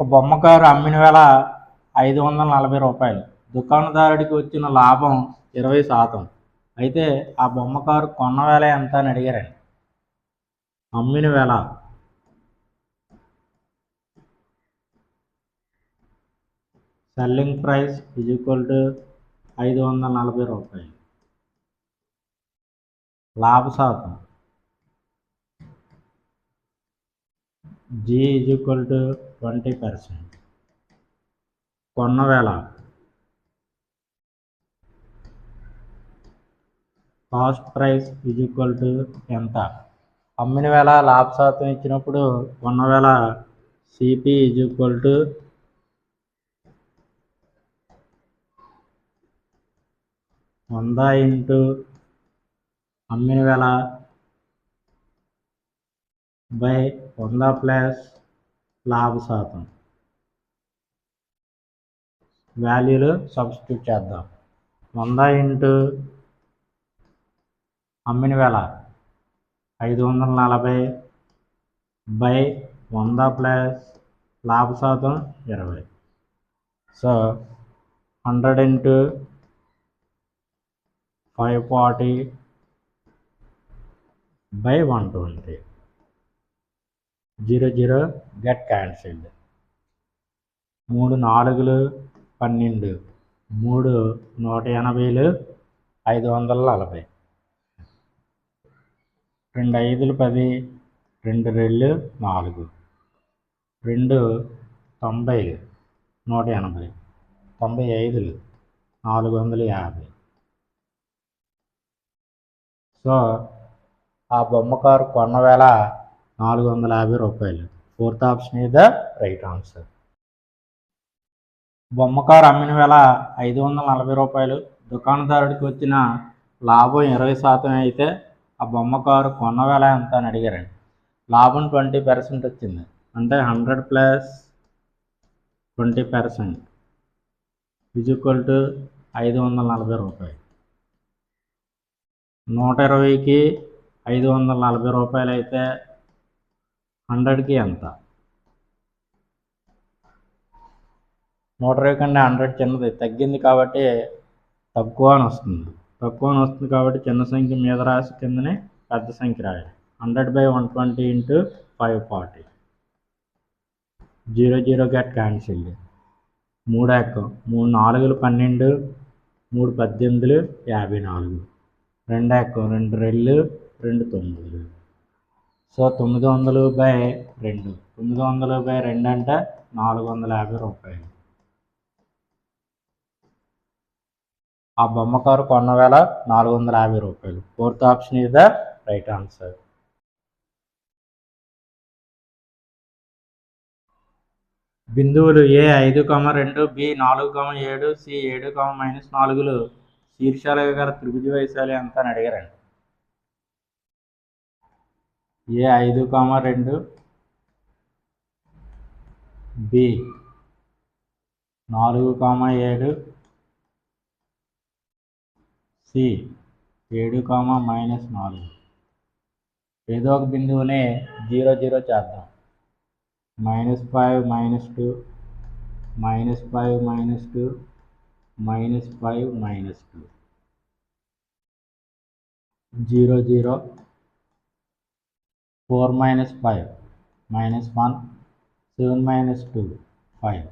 ఒక బొమ్మ కారు అమ్మిన వేళ ఐదు వందల నలభై రూపాయలు. దుకాణదారుడికి వచ్చిన లాభం ఇరవై శాతం. అయితే ఆ బొమ్మ కారు కొన్న వేళ ఎంత అని అడిగారండి. అమ్మిన వేళ selling price is equal to ఐదు వందల నలభై రూపాయలు. లాభ శాతం. G is equal to twenty percent. కొన్నవేళ cost price is equal to ఎంత? అమ్మిన వేళ లాభ శాతం ఇచ్చినప్పుడు కొన్నవేళ సిపి ఈజ్ ఈక్వల్ టు వంద ఇంటూ అమ్మిన వేళ బై వంద ప్లస్ లాభ శాతం. వాల్యూలో సబ్స్టిట్యూట్ చేద్దాం. వంద ఇంటూ అమ్మిన వేళ ఐదు వందల నలభై బై వంద ప్లస్ లాభ శాతం ఇరవై. So hundred into five forty by one twenty. Zero zero get cancelled. మూడు నాలుగులు పన్నెండు. మూడు నూట ఎనభైలు ఐదు వందల నలభై. రెండు ఐదులు పది రెండు రెళ్ళు నాలుగు. రెండు తొంభై నూట ఎనభై. తొంభై ఐదులు నాలుగు వందల యాభై. సో ఆ బొమ్మ కారు కొన్న వేళ నాలుగు వందల యాభై రూపాయలు. Fourth option is the right answer. బొమ్మ కారు అమ్మిన వేళ ఐదు వందల నలభై రూపాయలు. దుకాణదారుడికి వచ్చిన లాభం ఇరవై శాతం అయితే ఆ బొమ్మ కారు కొన్న వేళ ఎంత అని అడిగారండి. లాభం ట్వంటీ పర్సెంట్ వచ్చింది. అంటే hundred plus twenty percent. Is equal to ఐదు వందల నలభై రూపాయలు. నూట ఇరవైకి ఐదు వందల నలభై రూపాయలు అయితే హండ్రెడ్కి ఎంత? నూట ఇరవై కన్నా హండ్రెడ్ చిన్నది. తగ్గింది కాబట్టి తక్కువ అని వస్తుంది. తక్కువ అని వస్తుంది కాబట్టి చిన్న సంఖ్య మీద రాసి కిందనే పెద్ద సంఖ్య రాయాలి. Hundred by one twenty into five forty. Zero zero get cancel. మూడు ఎక్క మూడు నాలుగులు పన్నెండు. మూడు పద్దెనిమిదిలు యాభై నాలుగు. రెండు ఎక్క రెండు రెళ్ళు రెండు తొమ్మిదిలు సో తొమ్మిది వందలు బై రెండు. తొమ్మిది వందలు బై రెండు అంటే నాలుగు వందల యాభై రూపాయలు. ఆ బొమ్మ కారు కొన్న వేల నాలుగు వందల యాభై రూపాయలు. Fourth option is the right answer. బిందువులు ఏ ఐదు కామ రెండు బి నాలుగు కామ ఏడు సి ఏడు కామ మైనస్ నాలుగులు. శీర్షాలుగా గల త్రిభుజ వైశాలి ఎంత అని అడిగారండి ఏ ఐదు కామ రెండు? బి. నాలుగు కామ ఏడు? సి. ఏడు కామ మైనస్ నాలుగు. ఏదో ఒక బిందువునే జీరో జీరో చేద్దాం. Minus five minus two. Minus five minus two. Minus five minus two. Zero zero. Four minus five minus one seven minus two five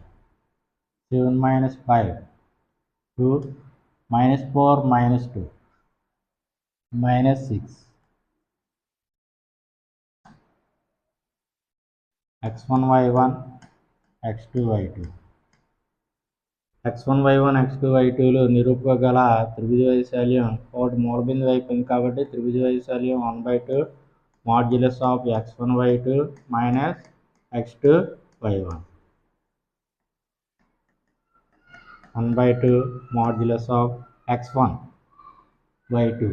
seven minus five two minus four minus two minus six x one y one x two y two x one y one x two y tool నిరూపగల త్రిభుజ వైశాల్యం ఒకటి మూలబిందు వైపు ఉంది కాబట్టి త్రిభుజ వైశాల్యం one by two. modulus of x1 y2 minus x2 y1 1 by 2 modulus of x1 y2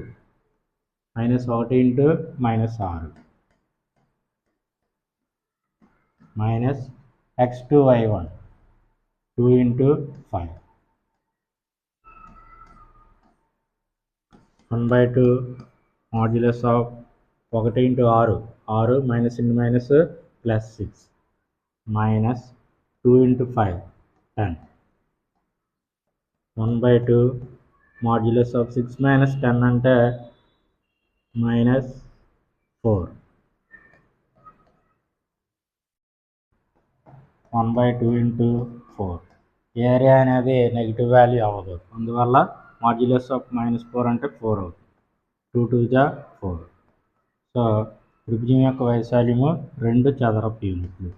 minus 1 into minus r? Minus x2 y1 2 into 5 1 by 2 modulus of ఒకటి ఇంటూ ఆరు. ఆరు minus into minus plus six. Minus two into five. Ten. One by two modulus of six minus ten అంటే minus four. One by two into four. Area అనేది negative value అవ్వదు. అందువల్ల modulus of minus four అంటే four అవుతుంది. Two two జా four. So త్రిభుజం యొక్క వైశాల్యము రెండు చదరపు యూనిట్లు.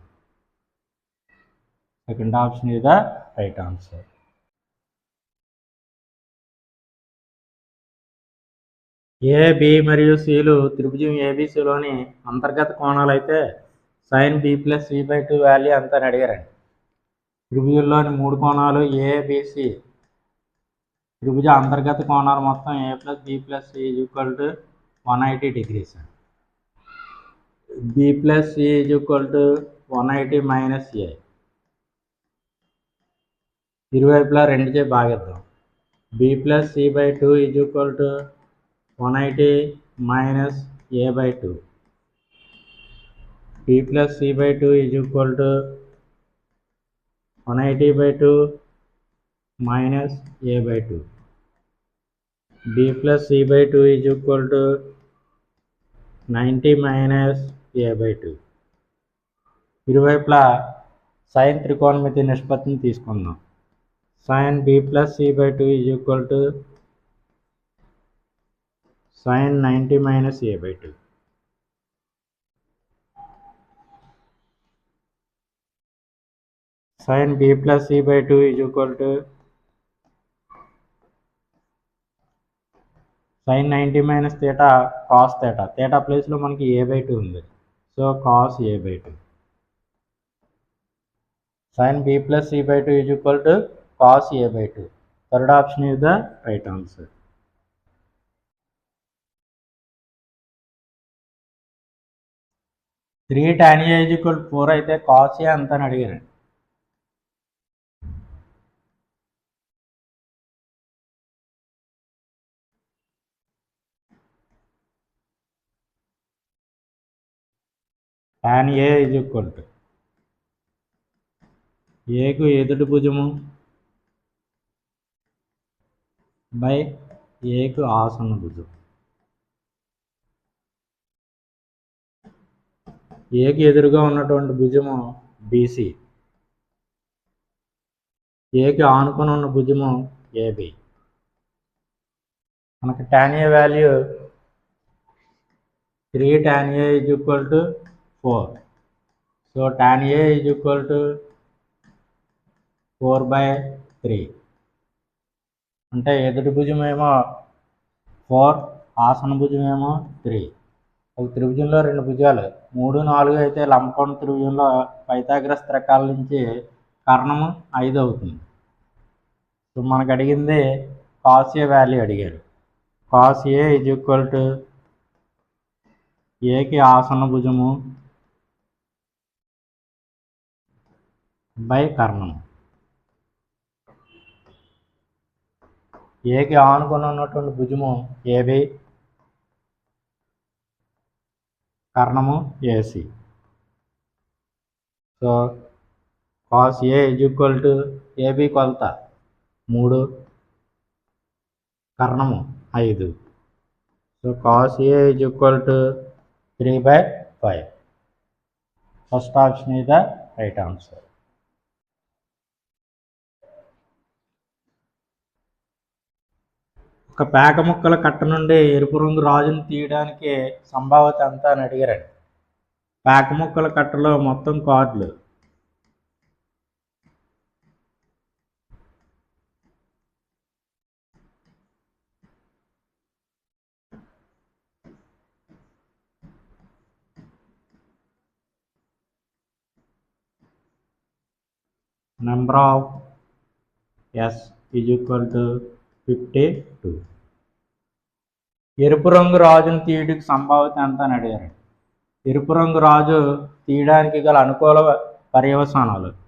Second option is the right answer A B మరియు సిలు త్రిభుజం ఏబిసిలోని అంతర్గత కోణాలు అయితే sine B plus C by two value అంత అని అడిగారండి. త్రిభుజంలోని మూడు కోణాలు ఏబిసి త్రిభుజ అంతర్గత కోణాలు మొత్తం A plus B plus C equal to one eighty degrees b plus C is equal one eighty minus A ఇరువైపులా రెండు చే భాగిద్దాం B plus C by two is equal to one eighty minus A by two B plus C by two is equal to one eighty by two minus A by two B plus C by two is equal to ninety minus A by two ఇరువైపులా sine త్రికోణమితి నిష్పత్తిని తీసుకుందాం. Sine B plus C by two is equal to sine ninety minus A by two sine B plus C by two is equal to sine ninety minus theta cos theta theta ప్లేస్లో మనకి A by two ఉంది. So cos A by two sine B plus C by two is equal to cos A by two third option is the right answer three tan A is equal four అయితే cos A అంత అని అడిగారు tan A is ఏకు ఎదుటి భుజము? By ఏకు ఆసన భుజం ఏకి ఎదురుగా ఉన్నటువంటి భుజము బీసీ. ఏకి ఆనుకొని ఉన్న భుజము ఏబి. మనకి tan A value three tan A is equal to four so tan A is equal to four by three అంటే ఎదుటి భుజం ఏమో ఫోర్ ఆసన భుజం ఏమో త్రీ ఒక త్రిభుజంలో రెండు భుజాలు. మూడు నాలుగు అయితే లంబకోణ త్రిభుజంలో పైతాగ్రస్ త్రికాల నుంచి కర్ణము ఐదు అవుతుంది. సో మనకు అడిగింది కాస్ ఏ వాల్యూ అడిగారు. Cos A is equal to ఏకి ఆసన భుజము బై కర్ణము ఏకి ఆనుకొని ఉన్నటువంటి భుజము AB కర్ణము AC. So cos A is equal to AB కొలత. మూడు. కర్ణము ఐదు. So cos A is equal to three by five first option is the right answer ఒక పేక ముక్కల కట్ట నుండి ఎరుపు రంగు రాజును తీయడానికి సంభావత ఎంత అని అడిగారండి. పేక ముక్కల కట్టలో మొత్తం కార్డులు. Number of S is equal to fifty two. ఎరుపు రంగు రాజును తీయడానికి సంభావ్యత ఎంత అని అడిగారు ఎరుపు రంగు రాజు తీయడానికి గల అనుకూల పర్యవసానాలు.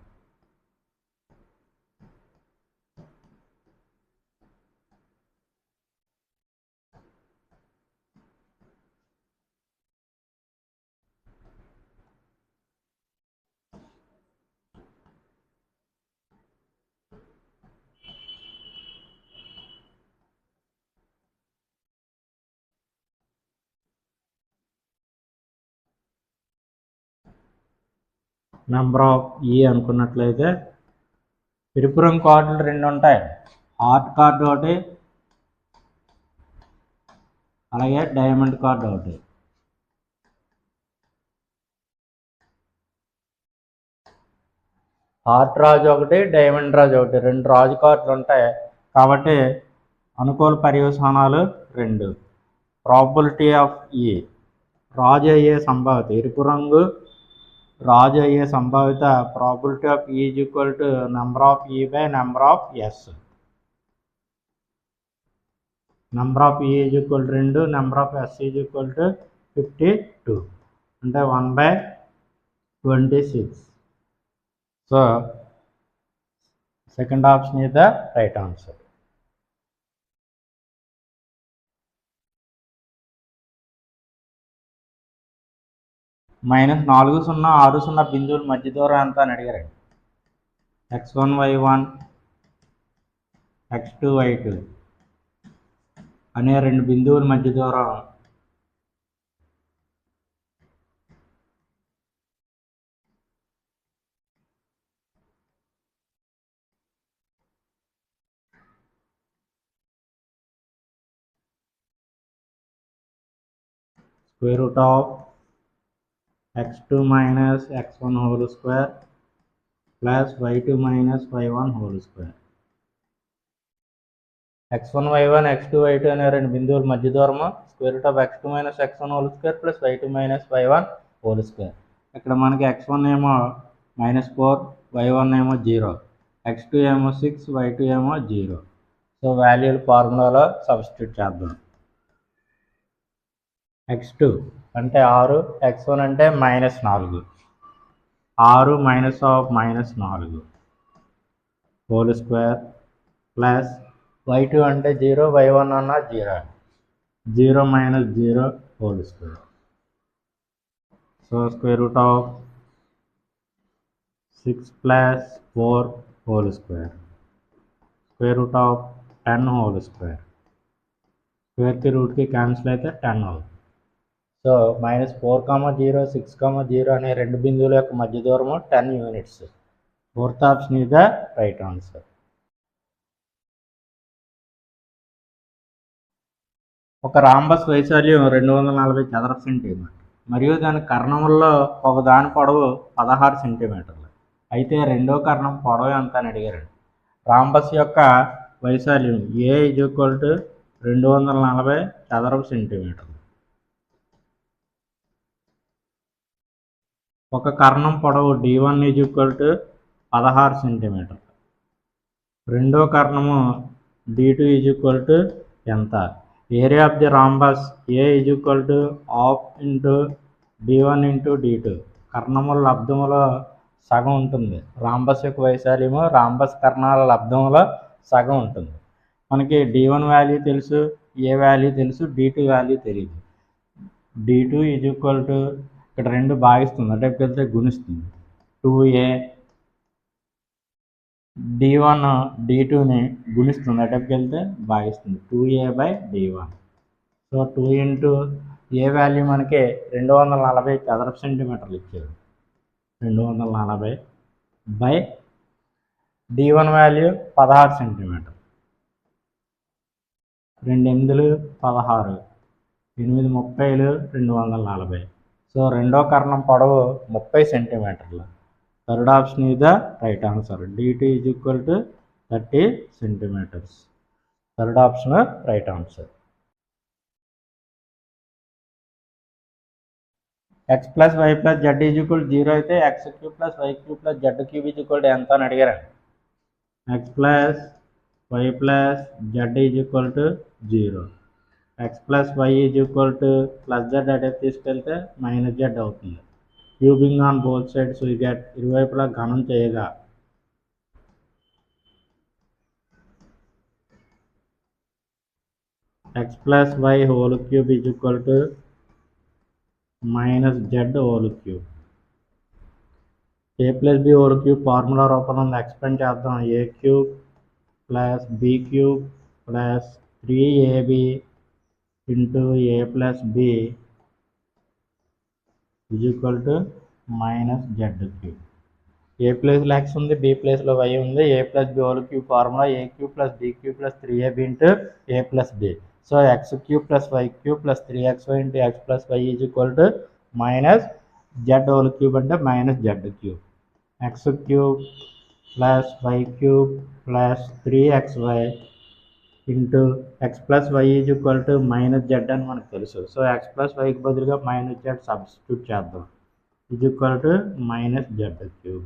నెంబర్ ఆఫ్ ఈ అనుకున్నట్లయితే ఇరుపురం కార్డులు రెండు ఉంటాయి. హార్ట్ కార్డు ఒకటి అలాగే డైమండ్ కార్డు ఒకటి. హార్ట్ రాజు ఒకటి డైమండ్ రాజు ఒకటి రెండు రాజు కార్డులు ఉంటాయి. కాబట్టి అనుకూల పర్యవసానాలు రెండు. ప్రాబిలిటీ ఆఫ్ ఈ రాజు అయ్యే సంభావ్యత ఎరుపు రంగు రాజు అయ్యే సంభావిత probability of E is equal to number of E by number of S number of E is equal రెండు number of S is equal to fifty two అంటే one by twenty six so second option is the right answer minus నాలుగు సున్నా ఆరు సున్నా బిందువుల మధ్య దూరం ఎంత అని అడిగారండి. X one y one x two y two అనే రెండు బిందువుల మధ్య దూరం square root of x2 minus x1 whole square plus y2 minus y1 whole square. X1 y1 x2 y2 అనే రెండు బిందువుల మధ్య దూరము. Square root of x2 minus x1 whole square plus y2 minus y1 whole square ఇక్కడ మనకి X one ఏమో minus four why one ఏమో zero X two ఏమో సిక్స్ వై టూ ఏమో జీరో సో వాల్యూలు ఫార్ములాలో సబ్స్టిట్యూట్ చేద్దాం. ఎక్స్ టూ అంటే ఆరు ఎక్స్ వన్ అంటే మైనస్ నాలుగు. ఆరు మైనస్ ఆఫ్ మైనస్ నాలుగు. Whole square plus y two అంటే జీరో వై వన్ అన్న zero. Zero minus zero whole square. So square root of six plus four whole square. Square root of ten whole square. స్క్వేర్కి రూట్కి cancel అయితే ten అవుతుంది. So minus four comma zero six comma zero అనే రెండు బిందువుల యొక్క మధ్య దూరము ten units. Fourth option is the right answer. ఒక రాంబస్ వైశాల్యం రెండు వందల నలభై చదరపు సెంటీమీటర్. మరియు దాని కర్ణముల్లో ఒక దాని పొడవు పదహారు సెంటీమీటర్లు. అయితే రెండో కర్ణం పొడవు ఎంత అని అడిగారండి. రాంబస్ యొక్క వైశాల్యం ఏ ఇజ్ ఈక్వల్ టు రెండు వందల నలభై చదరపు సెంటీమీటర్లు. ఒక కర్ణం పొడవు D one is equal to పదహారు సెంటీమీటర్ రెండో కర్ణము D two is equal to ఎంత area of the rhombus A is equal to of into D one into D two కర్ణముల లబ్ధములో సగం ఉంటుంది. రాంబస్ యొక్క వైశాల్యము రాంబస్ కర్ణాల లబ్ధములో సగం ఉంటుంది. మనకి డి వన్ వాల్యూ తెలుసు ఏ వాల్యూ తెలుసు డి టూ వాల్యూ తెలియదు D two is equal to ఇక్కడ రెండు భాగిస్తుంది. అటువైపుకి వెళ్తే గుణిస్తుంది. Two A D one D టూని గుణిస్తుంది. అటువైపుకి వెళ్తే భాగిస్తుంది. Two A by D one. So two into A value మనకి రెండు వందల నలభై చదరపు సెంటీమీటర్లు ఇచ్చారు. రెండు వందల నలభై బై డి వన్ వాల్యూ పదహారు సెంటీమీటర్ రెండు ఎనిమిదిలు పదహారు. ఎనిమిది ముప్పైలు రెండు వందల నలభై. సో రెండో కర్ణం పొడవు ముప్పై సెంటీమీటర్లు. Third option is the right answer. DT is equal to thirty centimetres. Third option right answer. X plus Y plus Z is equal zero అయితే X cube plus Y cube plus Z cube is equal to ఎంత అని అడిగారండి? X plus Y plus Z is equal to zero X plus Y is equal to plus Z అటే తీసుకెళ్తే minus Z అవుతుంది cubing on both sides we get ఇరువైపులా ఘనం చేయగా X plus Y whole cube is equal to minus Z whole cube A plus B whole cube formula రూపంలో expand చేద్దాం A cube plus B cube plus three AB into A plus B is equal to minus Z cube A ప్లేస్లో X ఉంది B ప్లేస్లో why ఉంది. A plus B whole cube formula A cube plus B cube plus three A B into A plus B so X cube plus Y cube plus three X Y into X plus Y is equal to minus Z whole cube అంటే minus Z cube X cube plus Y cube plus three X Y into X plus Y is equal to minus Z అని మనకు తెలుసు. So X plus వైకి బదులుగా minus Z substitute చేద్దాం. Is equal to minus Z cube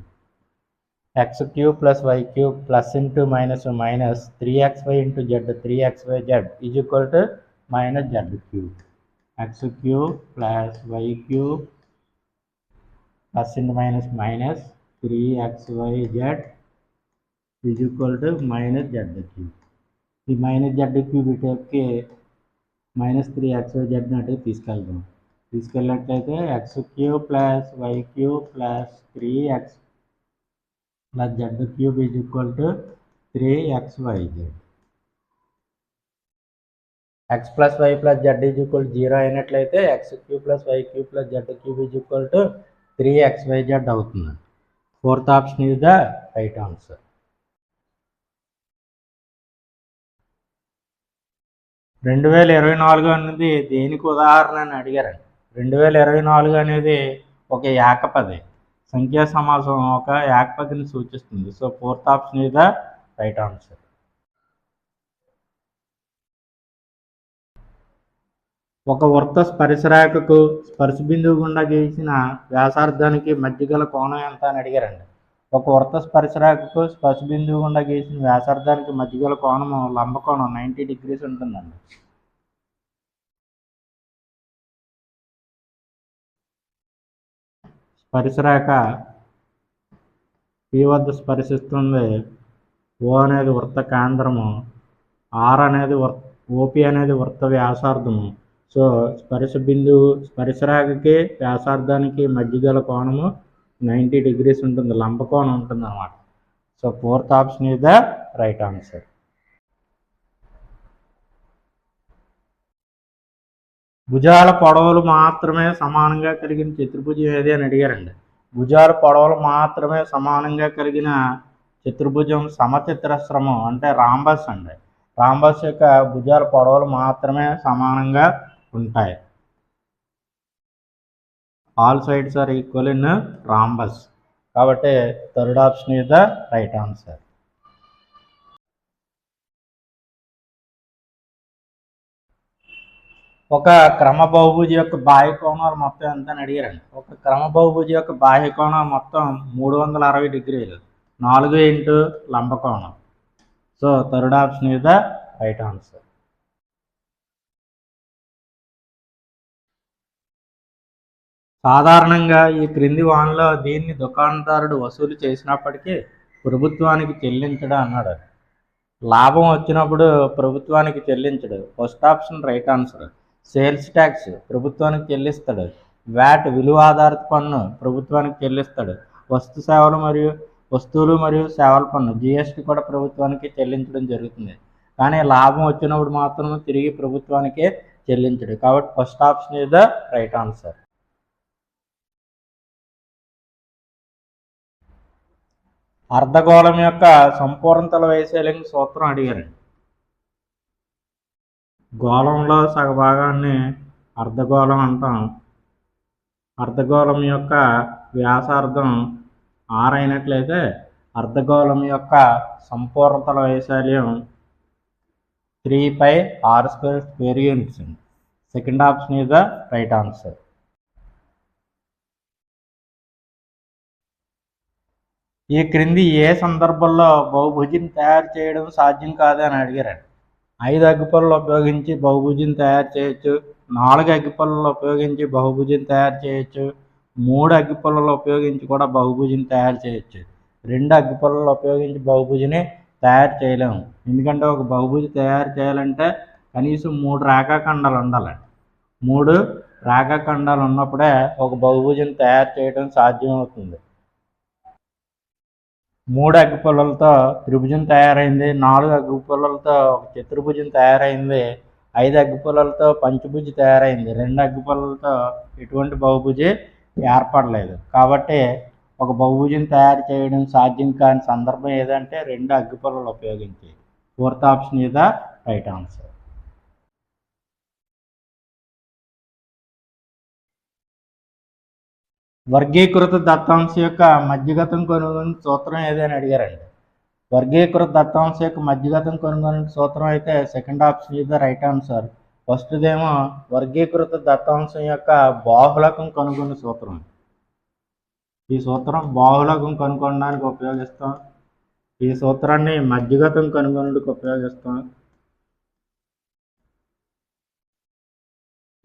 X cube plus Y cube plus into minus minus three X Y into Z three X Y Z is equal to minus Z cube X cube plus Y cube plus into minus minus three X Y Z is equal to minus Z cube ఈ minus Z cube ఇటుకి minus three X Y Z అటు తీసుకెళ్దాం. తీసుకెళ్ళినట్లయితే X cube plus Y cube plus three X plus Z cube is equal to three X Y Z X plus Y plus Z is equal zero అయినట్లయితే X cube plus Y cube plus Z cube is equal to three X Y Z అవుతుంది. Fourth option is the right answer రెండు వేల ఇరవై నాలుగు అనేది దేనికి ఉదాహరణ అని అడిగారండి. రెండు వేల ఇరవై నాలుగు అనేది ఒక ఏకపది సంఖ్యా సమాసం ఒక ఏకపదిని సూచిస్తుంది. సో ఫోర్త్ ఆప్షన్ ఇద ద రైట్ ఆన్సర్. ఒక వృత్త స్పర్శరేఖకు స్పర్శ బిందువు గుండా గీసిన వ్యాసార్థానికి మధ్య గల కోణం ఎంత అని అడిగారండి. ఒక వృత్త స్పర్శరేఖకు స్పర్శ బిందువు గుండా గీసిన వ్యాసార్థానికి మధ్యగల కోణము లంబకోణం నైంటీ డిగ్రీస్ ఉంటుందండి. స్పర్శరేఖ పి వద్ద స్పర్శిస్తుంది ఓ అనేది వృత్త కేంద్రము ఆర్ అనేది వృ ఓపి అనేది వృత్త వ్యాసార్థము. సో స్పర్శ బిందువు స్పర్శరేఖకి వ్యాసార్థానికి మధ్యగల కోణము నైంటీ డిగ్రీస్ ఉంటుంది లంబకోణం ఉంటుంది అనమాట so fourth option is the right answer భుజాల పొడవులు మాత్రమే సమానంగా కలిగిన చతుర్భుజం ఏది అని అడిగారండి. భుజాల పొడవులు మాత్రమే సమానంగా కలిగిన చతుర్భుజం సమచిత్రశ్రమం అంటే రాంబస్ అండి. రాంబస్ యొక్క భుజాల పొడవులు మాత్రమే సమానంగా ఉంటాయి. All sides are equal in rhombus. కాబట్టి third option is the right answer. ఒక క్రమ బహుభుజి యొక్క బాహ్య కోణాలు మొత్తం ఎంత అని అడిగారండి. ఒక క్రమ బహుభుజి యొక్క బాహ్య కోణం మొత్తం మూడు వందల అరవై డిగ్రీలు. నాలుగు ఇంటూ లంబకోణం so third option is the right answer. సాధారణంగా ఈ క్రింది వాన్లో దీన్ని దుకాణదారుడు వసూలు చేసినప్పటికీ ప్రభుత్వానికి చెల్లించడం అన్నాడు. లాభం వచ్చినప్పుడు ప్రభుత్వానికి చెల్లించడు. First option right answer. Sales tax ప్రభుత్వానికి చెల్లిస్తాడు. వ్యాట్ విలువ ఆధారిత పన్ను ప్రభుత్వానికి చెల్లిస్తాడు. వస్తు సేవలు మరియు వస్తువులు మరియు సేవల పన్ను జిఎస్టీ కూడా ప్రభుత్వానికి చెల్లించడం జరుగుతుంది. కానీ లాభం వచ్చినప్పుడు మాత్రం తిరిగి ప్రభుత్వానికే చెల్లించడు. కాబట్టి first option is the right answer. అర్ధగోళం యొక్క సంపూర్ణతల వైశాల్యం సూత్రం అడిగారండి గోళంలో సగభాగాన్ని అర్ధగోళం అంటాం. అర్ధగోళం యొక్క వ్యాసార్థం ఆరైనట్లయితే అయినట్లయితే అర్ధగోళం యొక్క సంపూర్ణతల వైశాల్యం three pi R square square units second option is the right answer ఈ క్రింది ఏ సందర్భంలో బహుభుజిని తయారు చేయడం సాధ్యం కాదని అడిగారండి. ఐదు అగ్గిపళ్ళు ఉపయోగించి బహుభుజిని తయారు చేయొచ్చు నాలుగు అగ్గిపుల్లలు ఉపయోగించి బహుభుజిని తయారు చేయొచ్చు మూడు అగ్గిపుల్లలు ఉపయోగించి కూడా బహుభుజిని తయారు చేయొచ్చు. రెండు అగ్గిపుల్లలు ఉపయోగించి బహుభుజిని తయారు చేయలేము. ఎందుకంటే ఒక బహుభుజి తయారు చేయాలంటే కనీసం మూడు రేఖాఖండాలు ఉండాలండి. మూడు రేఖాఖండాలు ఉన్నప్పుడే ఒక బహుభుజిని తయారు చేయడం సాధ్యమవుతుంది. మూడు అగ్గిపుల్లలతో త్రిభుజం తయారైంది నాలుగు అగ్గిపుల్లలతో ఒక చతుర్భుజం తయారైంది ఐదు అగ్గిపుల్లలతో పంచభుజి తయారైంది. రెండు అగ్గిపుల్లలతో ఎటువంటి బహుభుజి ఏర్పడలేదు. కాబట్టి ఒక బహుభుజం తయారు చేయడం సాధ్యం కాని సందర్భం ఏదంటే రెండు అగ్గిపుల్లలు ఉపయోగించి. ఫోర్త్ ఆప్షన్ ఇదా రైట్ ఆన్సర్. వర్గీకృత దత్తాంశ యొక్క మధ్యగతం కొనుగోలు సూత్రం ఏదని అడిగారండి. వర్గీకృత దత్తాంశ యొక్క మధ్యగతం కొనుగోలు సూత్రం అయితే సెకండ్ ఆప్షన్ ఇది రైట్ ఆన్సర్ ఫస్ట్దేమో వర్గీకృత దత్తాంశం యొక్క బాహుళకం కనుగొని సూత్రం. ఈ సూత్రం బాహుళకం కనుగొనడానికి ఉపయోగిస్తాం. ఈ సూత్రాన్ని మధ్యగతం కనుగొనడానికి ఉపయోగిస్తాం.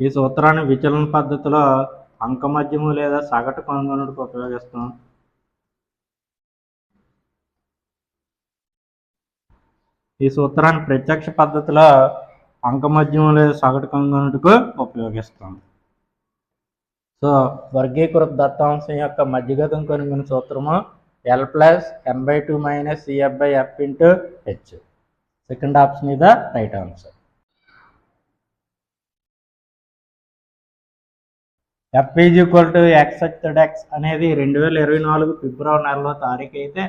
ఈ సూత్రాన్ని విచలన పద్ధతిలో అంకమద్యము లేదా సగటు కనుగొనడానికి ఉపయోగిస్తాం ఈ సూత్రాన్ని ప్రత్యక్ష పద్ధతిలో అంకమధ్యము లేదా సగటు కనుగొనటకు ఉపయోగిస్తాం సో వర్గీకృత దత్తాంశం యొక్క మధ్యగతం కనుగొని సూత్రము L plus N by two minus CF by F into H second option ఇద right answer F is equal to X X అనేది రెండు వేల ఇరవై నాలుగు ఫిబ్రవరి నెలలో తారీఖు అయితే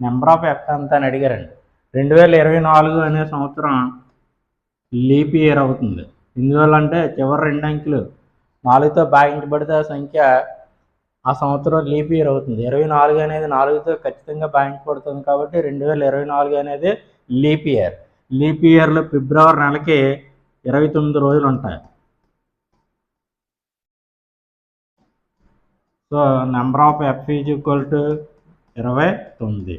నెంబర్ ఆఫ్ ఎఫ్ ఎంత అని అడిగారండి. రెండు వేల ఇరవై నాలుగు అనే సంవత్సరం లీప్ ఇయర్ అవుతుంది. ఎందువల్ల అంటే చివరి రెండు అంకెలు నాలుగుతో భాగించబడితే ఆ సంఖ్య ఆ సంవత్సరం లీప్ ఇయర్ అవుతుంది. ఇరవై నాలుగు అనేది నాలుగుతో ఖచ్చితంగా భాగించబడుతుంది కాబట్టి రెండు వేల ఇరవై నాలుగు అనేది లీప్ ఇయర్ లీప్ ఇయర్లో ఫిబ్రవరి నెలకి ఇరవై తొమ్మిది రోజులు ఉంటాయి. So number of F is equal to ఇరవై తొమ్మిది.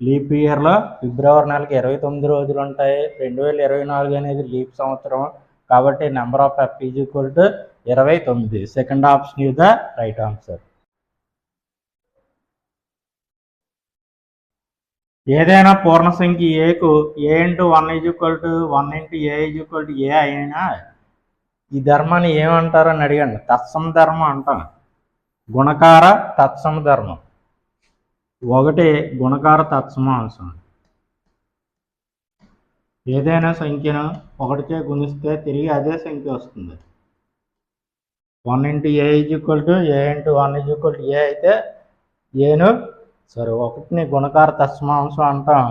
లీప్ ఇయర్లో ఫిబ్రవరి నెలకి ఇరవై తొమ్మిది రోజులు ఉంటాయి. రెండు వేల ఇరవై నాలుగు అనేది లీప్ సంవత్సరం. కాబట్టి number of F is equal to ఇరవై తొమ్మిది. Second option is the right answer ఏదైనా పూర్ణ సంఖ్య ఏకు A into one is equal to one into A is equal to A అయినా ఈ ధర్మాన్ని ఏమంటారని అడిగండి. తత్సం ధర్మం అంటాం గుణకార తత్సమ ధర్మం. ఒకటి గుణకార తత్సమాంశం ఏదైనా సంఖ్యను ఒకటిచే గుణిస్తే తిరిగి అదే సంఖ్య వస్తుంది. One into A is equal to A into one is equal to A అయితే ఏను సరే ఒకటిని గుణకార తత్సమాంశం అంటాం.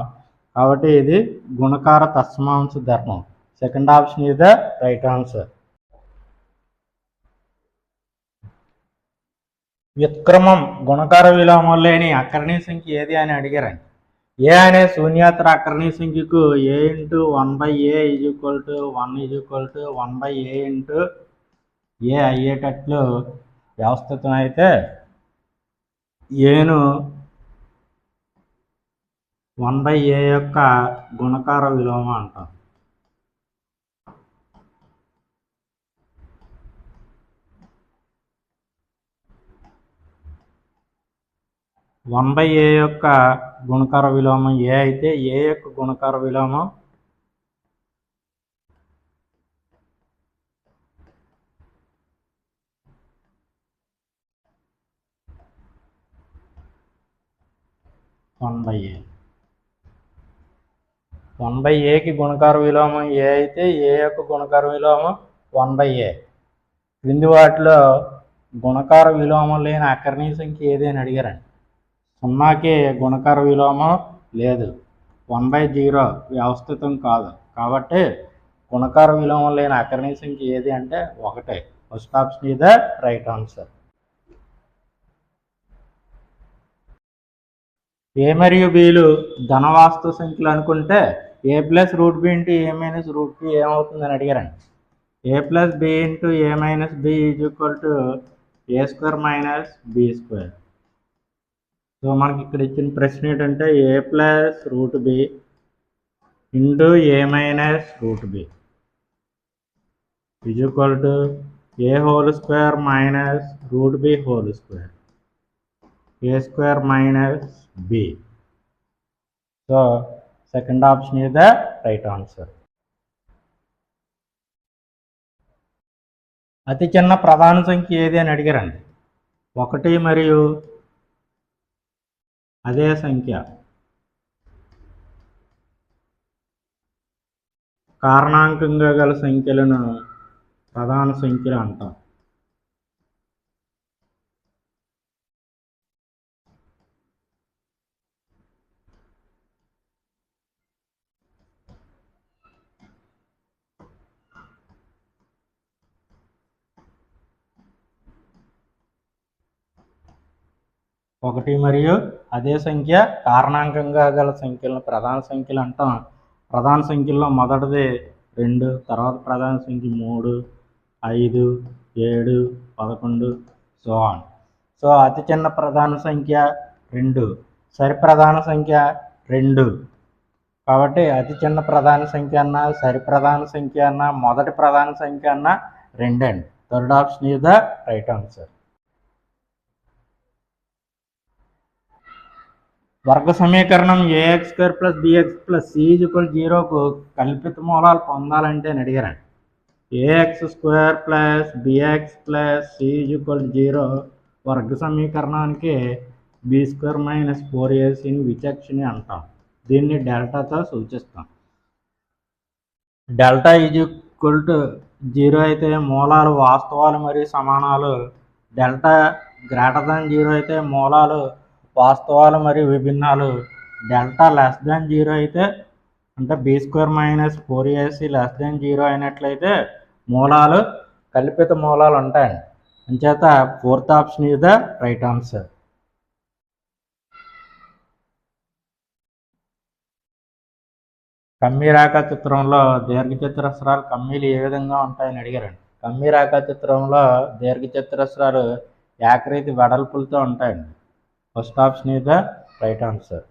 కాబట్టి ఇది గుణకార తత్సమాంశ ధర్మం. సెకండ్ ఆప్షన్ ఇది ద రైట్ ఆన్సర్. వ్యుత్క్రమం గుణకార విలోమం లేని అకరణీయ సంఖ్య ఏది అని అడిగారండి. ఏ అనే శూన్యాతర అకరణీయ సంఖ్యకు A into one by A is equal to one is equal to one by A into A అయ్యేటట్లు వ్యవస్థితం అయితే ఏను వన్ బై ఏ యొక్క గుణకార విలోమం అంటాం. వన్ బై ఏ యొక్క గుణకార విలోమం ఏ అయితే ఏ యొక్క గుణకార విలోమం? One by A. One by ఏకి గుణకార విలోమం ఏ అయితే ఏ యొక్క గుణకార విలోమం? One by A. క్రింది వాటిలో గుణకార విలోమం లేని అకరణీయ సంఖ్య ఏది అని అడిగారండి? సున్నాకి గుణకార విలోమం లేదు. వన్ బై జీరో వ్యవస్థితం కాదు. కాబట్టి గుణకార విలోమం లేని అకరణీయ సంఖ్య ఏది అంటే ఒకటే. ఫస్ట్ ఆప్షన్ ఇదే రైట్ ఆన్సర్ ఏ మరియు బీలు ధనవాస్తు సంఖ్యలు అనుకుంటే A plus root B into A minus root B ఏమవుతుందని అడిగారండి. A plus B into A minus B is equal to A square minus B square so మనకి ఇక్కడ ఇచ్చిన ప్రశ్న ఏంటంటే A plus root B into A minus root B is equal to A whole square minus root B whole square A square minus B so second option is the right answer అతి చిన్న ప్రధాన సంఖ్య ఏది అని అడిగారండి? ఒకటి మరియు అదే సంఖ్య. కారణాంకంగా గల సంఖ్యలను ప్రధాన సంఖ్యలు అంటాం. ఒకటి మరియు అదే సంఖ్య కారణాంకంగా గల సంఖ్యలను ప్రధాన సంఖ్యలు అంటాం. ప్రధాన సంఖ్యల్లో మొదటిది రెండు తర్వాత ప్రధాన సంఖ్య మూడు ఐదు ఏడు పదకొండు సో ఆన్ సో అతి చిన్న ప్రధాన సంఖ్య రెండు సరి ప్రధాన సంఖ్య రెండు. కాబట్టి అతి చిన్న ప్రధాన సంఖ్య అన్న సరి ప్రధాన సంఖ్య అన్న మొదటి ప్రధాన సంఖ్య అన్న రెండండి. Third option is the right answer. వర్గ సమీకరణం A X square plus B X plus C equal జీరోకు కల్పిత మూలాలు పొందాలంటే అని అడిగారండి. A X square plus B X plus C equal zero వర్గ సమీకరణానికి బి స్క్వేర్ మైనస్ ఫోర్ ఏసీని విచక్షణ అంటాం. దీన్ని డెల్టాతో సూచిస్తాం. Delta is equal to zero అయితే మూలాలు వాస్తవాలు మరియు సమానాలు. డెల్టా గ్రేటర్ దాన్ జీరో అయితే మూలాలు వాస్తవాలు మరియు విభిన్నాలు. డెల్టా లెస్ దాన్ జీరో అయితే అంటే B square minus four AC less than zero అయినట్లయితే మూలాలు కల్పిత మూలాలు ఉంటాయండి. అంచేత fourth option is the right answer కమ్మీ రేఖా చిత్రంలో దీర్ఘచతురస్రాలు కమ్మీలు ఏ విధంగా ఉంటాయని అడిగారండి. కమ్మీ రేఖా చిత్రంలో దీర్ఘచతురస్రాలు ఏకరీతి వెడల్పులతో ఉంటాయండి. First option is the right answer